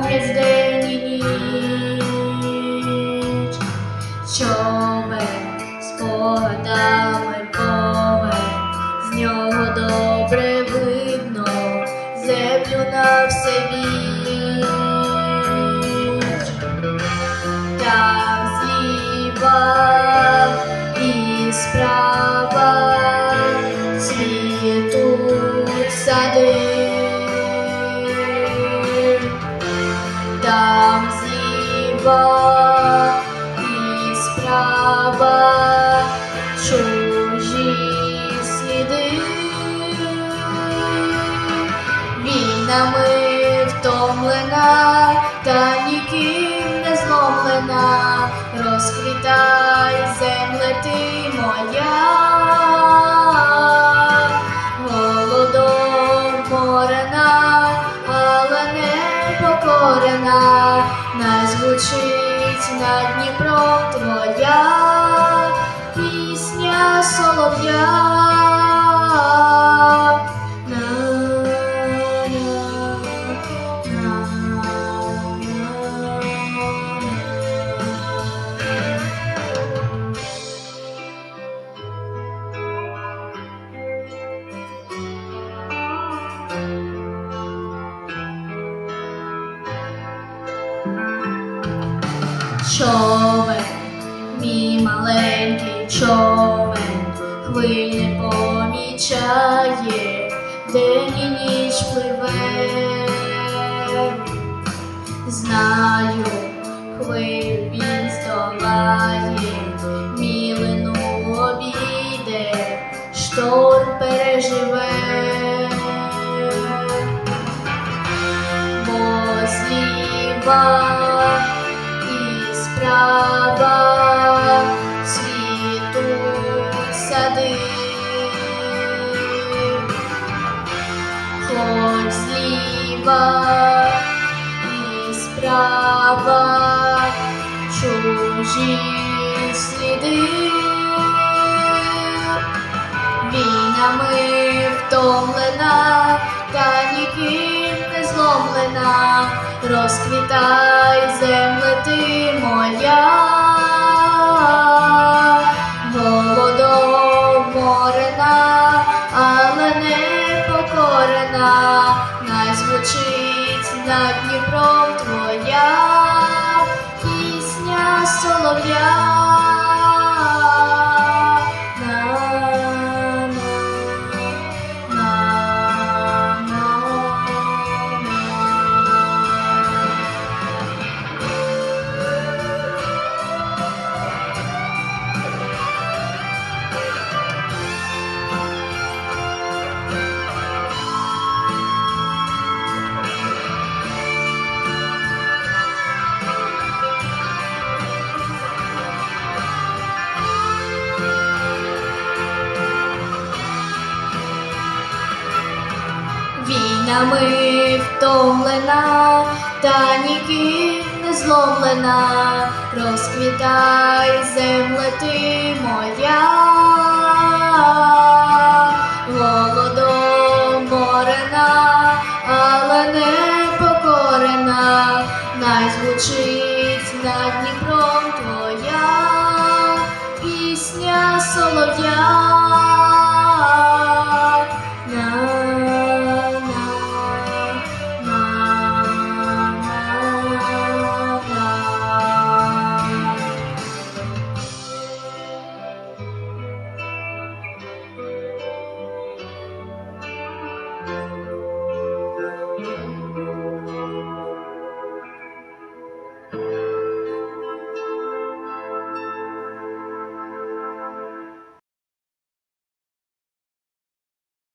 крізь день і ніч. Човен спогадами зліва і справа чужі сліди. Війнами втомлена, та ніким не зломлена, розквітай не покорена, не звучить над Дніпром твоя пісня солов'я. Човен, мій маленький човен, хвиль не помічає, день і ніч пливе. Знаю, хвиль він здолає, мілину обійде, шторм переживе. Бо зліва зліва і справа чужі сліди. Війнами втомлена, та ніким не зломлена, розквітай земле ти моя, над Дніпром твоя пісня солов'я. Війнами втомлена, та ніким не зломлена, розквітай земле ти моя, голодом морена, але не покорена, най звучить над Дніпром твоя пісня солов'я.